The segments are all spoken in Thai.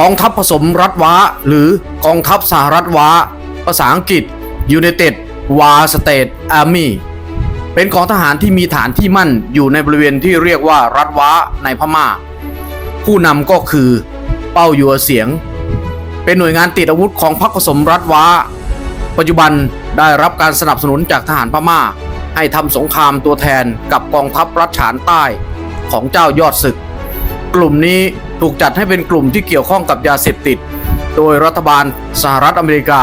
กองทัพผสมรัฐว้าหรือกองทัพสหรัฐว้าภาษาอังกฤษ United War State Army เป็นกองทหารที่มีฐานที่มั่นอยู่ในบริเวณที่เรียกว่ารัฐว้าในพม่า ผู้นำก็คือเป้าหยัวเสียง เป็นหน่วยงานติดอาวุธของพรรคผสมรัฐว้าปัจจุบันได้รับการสนับสนุนจากทหารพม่า ให้ทำสงครามตัวแทนกับกองทัพรัฐฉานใต้ของเจ้ายอดศึก กลุ่มนี้ ถูกจัดให้เป็นกลุ่มที่เกี่ยวข้องกับยาเสพติด โดยรัฐบาลสหรัฐอเมริกา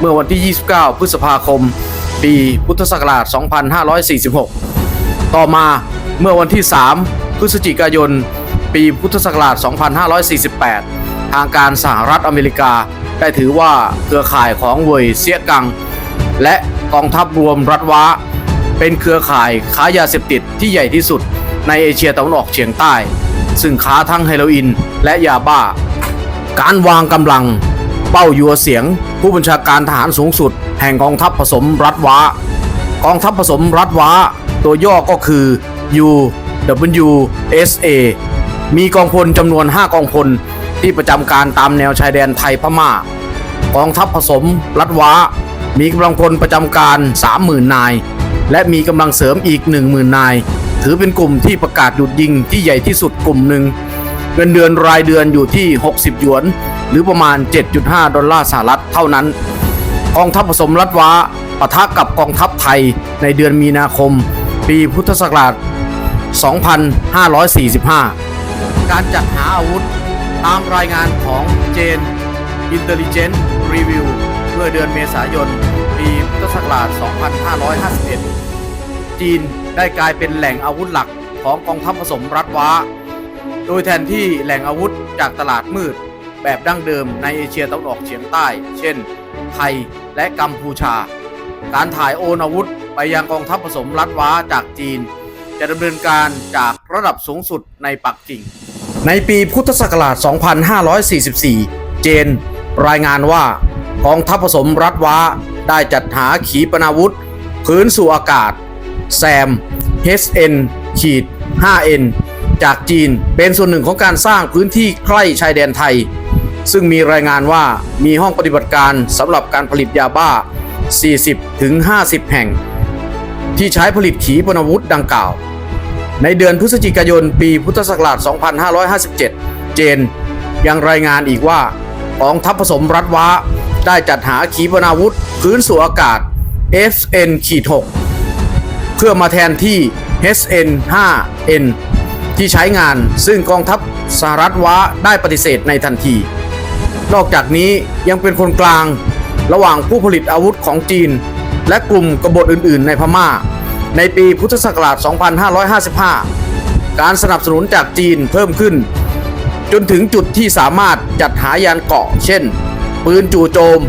เมื่อวันที่ 29 พฤษภาคม ปีพุทธศักราช 2546 ต่อมาเมื่อวันที่ 3 พฤศจิกายน ปีพุทธศักราช 2548 ทางการสหรัฐอเมริกาได้ถือว่าเครือข่ายของเวยเซียกัง และกองทัพรวมรัฐว้าเป็นเครือข่ายค้ายาเสพติดที่ใหญ่ที่สุดในเอเชียตะวันออกเฉียงใต้ ซึ่งค้าทั้งเฮโรอีนและยาบ้า การวางกำลัง เป้ายัวเสียง ผู้บัญชาการทหารสูงสุด แห่งกองทัพผสมรัฐว้ากองทัพผสมรัฐว้า ตัวย่อก็คือ UWSA มีกองพลจำนวน 5 กองพลที่ประจำการตามแนวชายแดนไทยพม่า กองทัพผสมรัฐว้า มีกำลังพลประจำการ 30,000 นาย และมีกำลังเสริมอีก 10,000 นาย ถือเป็นกลุ่มที่ประกาศหยุดยิงที่ใหญ่ที่สุดกลุ่มหนึ่งเงินเดือนรายเดือนอยู่ที่ 60 หยวน หรือประมาณ 7.5 ดอลลาร์สหรัฐเท่านั้น กองทัพผสมรัฐว้าปะทะกับกองทัพไทยในเดือนมีนาคม ปีพุทธศักราช 2545 การจัดหาอาวุธตามรายงานของเจน Intelligence Review เมื่อเดือนเมษายน ปีพุทธศักราช 2551 จีนได้กลายเป็นแหล่งอาวุธหลักของกองทัพผสมรัฐว้า โดยแทนที่แหล่งอาวุธจากตลาดมืด แบบดั้งเดิมในเอเชียตะวันออกเฉียงใต้ เช่น ไทยและกัมพูชา การถ่ายโอนอาวุธไปยังกองทัพผสมรัฐว้าจากจีน จะดำเนินการจากระดับสูงสุดในปักกิ่ง ในปีพุทธศักราช 2544 เจน รายงานว่ากองทัพผสมรัฐว้าได้จัดหาขีปนาวุธพื้นสู่อากาศ แซม HN ขีด 5N จากจีนเป็นส่วนหนึ่งของการสร้างพื้นที่ใกล้ชายแดนไทย ซึ่งมีรายงานว่ามีห้องปฏิบัติการสำหรับการผลิตยาบ้า 40-50 แห่ง ที่ใช้ผลิตขีปนาวุธดังกล่าว ในเดือนพฤศจิกายนปีพุทธศักราช 2557 เจนยังรายงานอีกว่ากองทัพผสมรัฐว้าได้จัดหาขีปนาวุธพื้นสู่อากาศ FN-6 เพื่อมาแทนที่ HN5N ที่ใช้งานซึ่งกองทัพสหรัฐว้าได้ปฏิเสธในทันที นอกจากนี้ยังเป็นคนกลางระหว่างผู้ผลิตอาวุธของจีน และกลุ่มกบฏอื่น ๆ ในพม่า ในปีพุทธศักราช 2555 การสนับสนุนจากจีนเพิ่มขึ้น จนถึงจุดที่สามารถจัดหายานเกาะ เช่น ปืนจู่โจม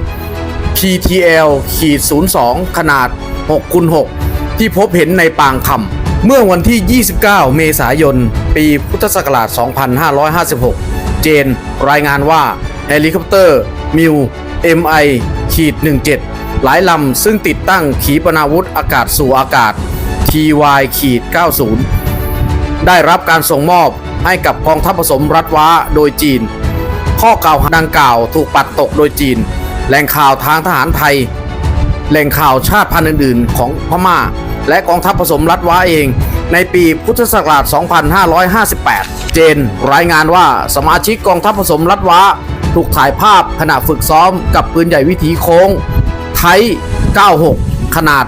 PTL ขีด02 ขนาด6คูณ6 ที่พบเห็นในปางคำเมื่อวันที่ 29 เมษายน ปีพุทธศักราช 2556 เจนรายงานว่าเฮลิคอปเตอร์ มิว MI ขีด17 หลายลำซึ่งติดตั้งขีปนาวุธอากาศสู่อากาศ TY ขีด90 ได้รับการส่งมอบให้กับกองทัพผสมรัฐว้าโดยจีน ข้อกล่าวหาดังกล่าวถูกปัดตกโดยจีน แหล่งข่าวทางทหารไทย แหล่งข่าวชาติพันธุ์อื่นๆ ของพม่า และกองทัพผสมรัฐว้าเอง ในปีพุทธศักราช 2558 เจนรายงานว่าสมาชิกกองทัพผสมรัฐว้าถูกถ่ายภาพขณะฝึกซ้อมกับปืนใหญ่วิถีโค้ง ไทย 96 ขนาด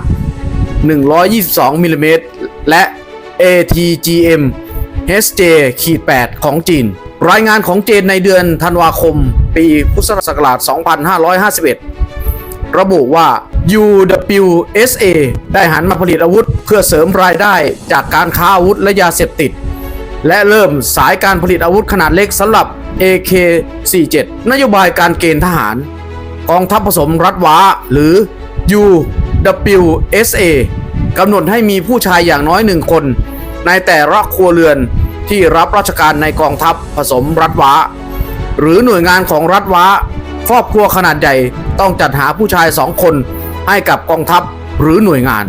122มิลลิเมตรและ ATGM HJ-8 ของจีน รายงานของเจนในเดือนธันวาคม ปีพุทธศักราช 2551 ระบุว่า UWSA ได้หันมาผลิตอาวุธเพื่อเสริมรายได้จากการค้าอาวุธและยาเสพติด และเริ่มสายการผลิตอาวุธขนาดเล็กสำหรับ AK-47 นโยบายการเกณฑ์ทหาร กองทัพผสมรัฐว้าหรือ UWSA กำหนดให้มีผู้ชายอย่างน้อยหนึ่งคน ในแต่ละครัวเรือนที่รับราชการในกองทัพผสมรัฐว้าหรือหน่วยงานของรัฐว้า รอบครัวขนาดใหญ่ต้องจัดหาผู้ชายสองคนให้กับกองทัพหรือหน่วยงาน